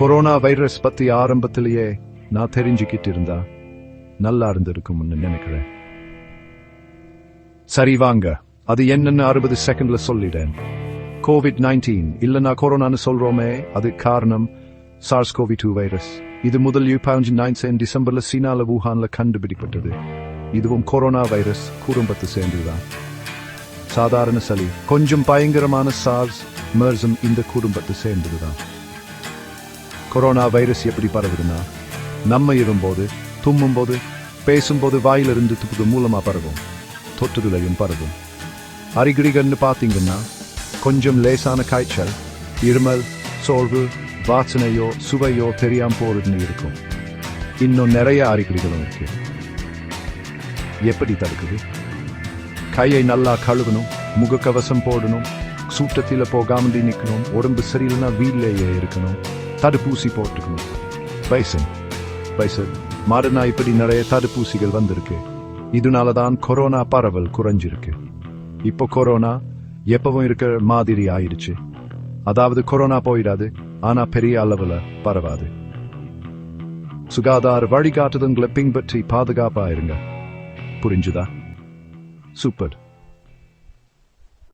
Corona virus பத்தி ஆரம்பத்திலேயே நான் தெரிஞ்சுக்கிட்டு இருந்தா நல்லா இருந்திருக்கும்னு நினைக்கிறேன். சரி வாங்க. அது என்னன்னு அறுபது செகண்ட்ல சொல்லிடேன். கோவிட் நைன்டீன் இல்லைன்னா கொரோனான்னு சொல்றோமே அது காரணம் சார்ஸ் கோவி டூ வைரஸ். இது முதல் யூபாஞ்சு நைன்சன் டிசம்பர்ல சீனால வூஹான்ல கண்டுபிடிப்பட்டது. இதுவும் கொரோனா வைரஸ் குடும்பத்து சேர்ந்துதான். சாதாரண சளி கொஞ்சம் பயங்கரமான சார்ஸ் மெர்ஸும் இந்த குடும்பத்தை சேர்ந்ததுதான். கொரோனா வைரஸ் எப்படி பரவுதுன்னா நம்ம இடும்போது தும்மும்போது பேசும்போது வாயிலிருந்து துப்புது மூலமாக பரவும். தொட்டுதுலையும் பரவும். அறிகுறிகள்னு பார்த்தீங்கன்னா கொஞ்சம் லேசான காய்ச்சல் இருமல் சோர்வு வாசனையோ சுவையோ தெரியாம போறதுன்னு இருக்கும். இன்னும் நிறைய அறிகுறிகளும் இருக்கு. எப்படி தடுக்குது? கையை நல்லா கழுவணும் முகக்கவசம் போடணும் சூட்டத்தில் போகாமல் நிற்கணும் உடம்பு சரியில்லைன்னா வீட்டிலேயே இருக்கணும். தடுப்பூசி போட்டுக்கணும். Bison bison. மாடுனா இப்படி நிறைய தடுப்பூசிகள் வந்திருக்கு. இதனால தான் கொரோனா பரவல் குறைஞ்சிருக்கு. இப்போ கொரோனா எப்பவும் இருக்கிற மாதிரி ஆயிடுச்சு அதாவது கொரோனா போயிடாது ஆனா பெரிய அளவுல பரவாது. சுகாதார வழிகாட்டுதல்களை பின்பற்றி பாதுகாப்பா இருங்க. புரிஞ்சுதா? சூப்பர்.